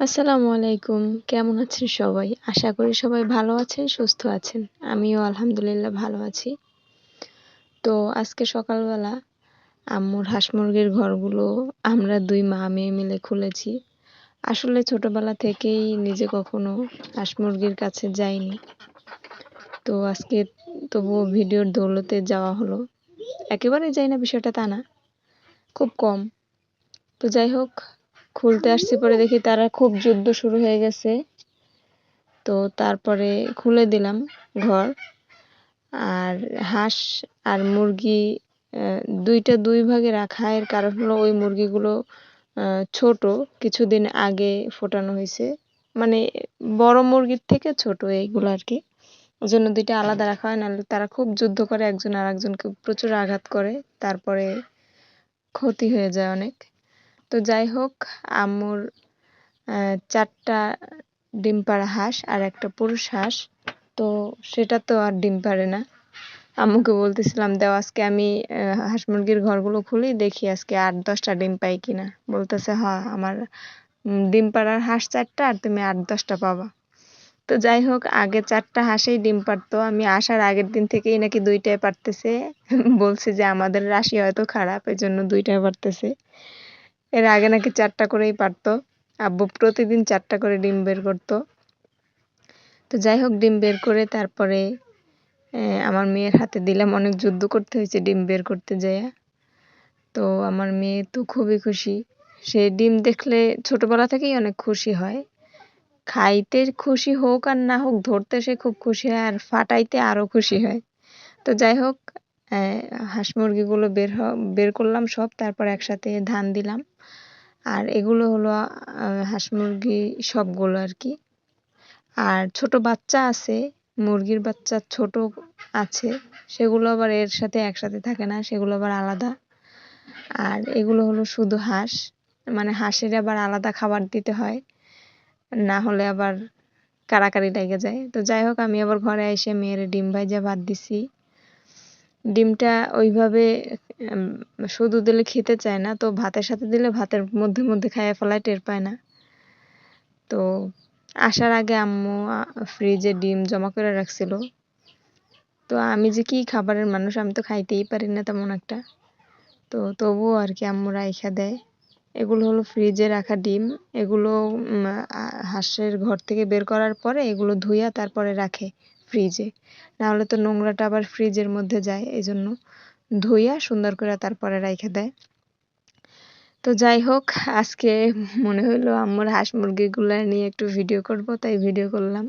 আসসালামু আলাইকুম। কেমন আছেন সবাই? আশা করি সবাই ভালো আছেন, সুস্থ আছেন। আমিও আলহামদুলিল্লাহ ভালো আছি। তো আজকে সকালবেলা আম্মুর হাঁস মুরগির ঘরগুলো আমরা দুই মা মেয়ে মিলে খুলেছি। আসলে ছোটবেলা থেকেই নিজে কখনো হাঁস মুরগির কাছে যাইনি। তো আজকে তবুও ভিডিওর দৌলতে যাওয়া হলো। একেবারে যাই না বিষয়টা তা না, খুব কম। তো যাই হোক খুলতে আসছি পরে দেখি তারা খুব যুদ্ধ শুরু হয়ে গেছে। তো তারপরে খুলে দিলাম ঘর। আর হাঁস আর মুরগি দুইটা দুই ভাগে রাখা। এর কারণ হলো ওই মুরগিগুলো ছোট। কিছুদিন আগে ফোটানো হয়েছে। মানে বড় মুরগির থেকে ছোট এইগুলো আর কি। ওই জন্য দুইটা আলাদা রাখা হয়। নাহলে তারা খুব যুদ্ধ করে। একজন আর একজনকে প্রচুর আঘাত করে। তারপরে ক্ষতি হয়ে যায় অনেক। তো যাই হোক আম্মুর চারটা ডিম পাড়া হাঁস আর একটা পুরুষ হাঁস, তো সেটা তো আর ডিম পারে না। আম্মুকে বলতেছিলাম, দেও আজকে আমি হাঁস মুরগির ঘরগুলো খুলি, দেখি আজকে আট, দশটা ডিম পাই কিনা। বলতেছে হ্যাঁ আমার ডিম পাড়ার হাঁস চারটা আর তুমি আট, দশটা পাবা। তো যাই হোক, আগে চারটা হাঁসেই ডিম পারতো আমি আসার আগের দিন থেকেই নাকি দুইটাই পারতেছে বলছে যে, আমাদের রাশি হয়তো খারাপ এই জন্য দুইটাই পারতেছে এর আগে নাকি চারটা করেই পারতো। আব্বু প্রতিদিন চারটা করে ডিম বের করতো। তো যাই হোক, ডিম বের করে তারপরে আমার মেয়ের হাতে দিলাম। অনেক যুদ্ধ করতে হয়েছে ডিম বের করতে যেয়ে তো আমার মেয়ে তো খুবই খুশি। সে ডিম দেখলে ছোটবেলা থেকেই অনেক খুশি হয়। খাইতে খুশি হোক আর না হোক, ধরতে সে খুব খুশি হয় আর ফাটাইতে আরও খুশি হয়। তো যাই হোক হাঁস মুরগিগুলো বের বের করলাম সব, তারপর একসাথে ধান দিলাম। আর এগুলো হলো হাঁস মুরগি সবগুলো আর কি। আর ছোট বাচ্চা আছে, মুরগির বাচ্চা ছোট আছে, সেগুলো আবার এর সাথে একসাথে থাকে না, সেগুলো আবার আলাদা। আর এগুলো হলো শুধু হাঁস মানে হাঁসের আবার আলাদা খাবার দিতে হয়, না হলে আবার কারাকারি লেগে যায়। তো যাই হোক, আমি আবার ঘরে এসে মেয়ের ডিম ভাইজা ভাত দিছি। ডিমটা ওইভাবে শুধু দিলে খেতে চায় না, তো ভাতের সাথে দিলে ভাতের মধ্যে মধ্যে খাইয়ে ফেলায়, টের পায় না। তো আসার আগে আম্মু ফ্রিজে ডিম জমা করে রাখছিল। তো আমি যে কি খাবারের মানুষ, আমি তো খাইতেই পারি না তেমন একটা। তো তবুও আর কি আম্মু রাইখা দেয়। এগুলো হলো ফ্রিজে রাখা ডিম। এগুলো হাঁসের ঘর থেকে বের করার পরে এগুলো ধুইয়া তারপরে রাখে। ফ্রিজে নাহলে তো নোংরাটা আবার ফ্রিজের মধ্যে যায় এই জন্য ধুইয়া সুন্দর করে তারপরে রাইখে দেয়। তো যাই হোক, আজকে মনে হইল আম্মুর হাঁস মুরগিগুলো নিয়ে একটু ভিডিও করব, তাই ভিডিও করলাম।